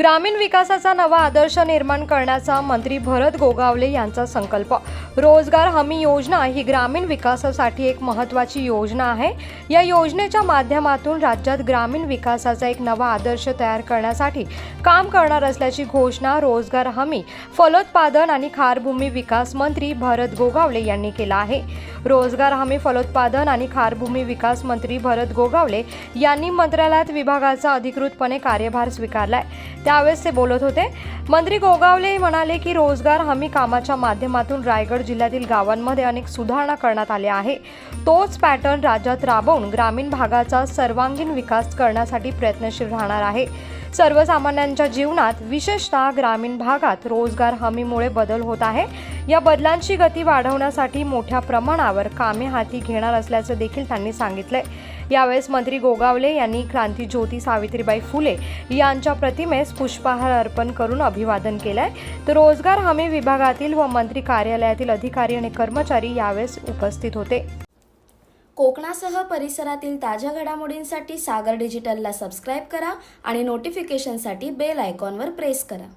ग्रामीण विकासाचा नवा आदर्श निर्माण करण्याचा मंत्री भरत गोगावले यांचा संकल्प. रोजगार हमी योजना ही ग्रामीण विकासासाठी एक महत्त्वाची योजना आहे. या योजनेच्या माध्यमातून राज्यात ग्रामीण विकासाचा एक नवा आदर्श तयार करण्यासाठी काम करणार असल्याची घोषणा रोजगार हमी फलोत्पादन आणि खारभूमी विकास मंत्री भरत गोगावले यांनी केला आहे. रोजगार हमी फलोत्पादन आणि खारभूमी विकास मंत्री भरत गोगावले यांनी मंत्रालयात विभागाचा अधिकृतपणे कार्यभार स्वीकारलाय. त्यावेळेस ते बोलत होते मंत्री गोगावले म्हणाले की रोजगार हमी कामाच्या माध्यमातून रायगड जिल्ह्यातील गावांमध्ये अनेक सुधारणा करण्यात आल्या आहे. तोच पॅटर्न राज्यात राबवून ग्रामीण भागाचा सर्वांगीण विकास करण्यासाठी प्रयत्नशील राहणार आहे. सर्वसामान्यांच्या जीवनात विशेषतः ग्रामीण भागात रोजगार हमीमुळे बदल होत आहे. या बदलांची गती वाढवण्यासाठी मोठ्या प्रमाणावर कामे हाती घेणार असल्याचं देखील त्यांनी सांगितलंय. यावेळेस मंत्री गोगावले यांनी क्रांती ज्योती सावित्रीबाई फुले यांच्या प्रतिमेस पुष्पहार अर्पण करून अभिवादन केलंय. तर रोजगार हमी विभागातील व मंत्री कार्यालयातील अधिकारी आणि कर्मचारी यावेळेस उपस्थित होते. कोकणासह परिसरातील ताज्या घडामोडींसाठी सागर डिजिटलला सबस्क्राईब करा आणि नोटिफिकेशनसाठी बेल आयकॉनवर प्रेस करा.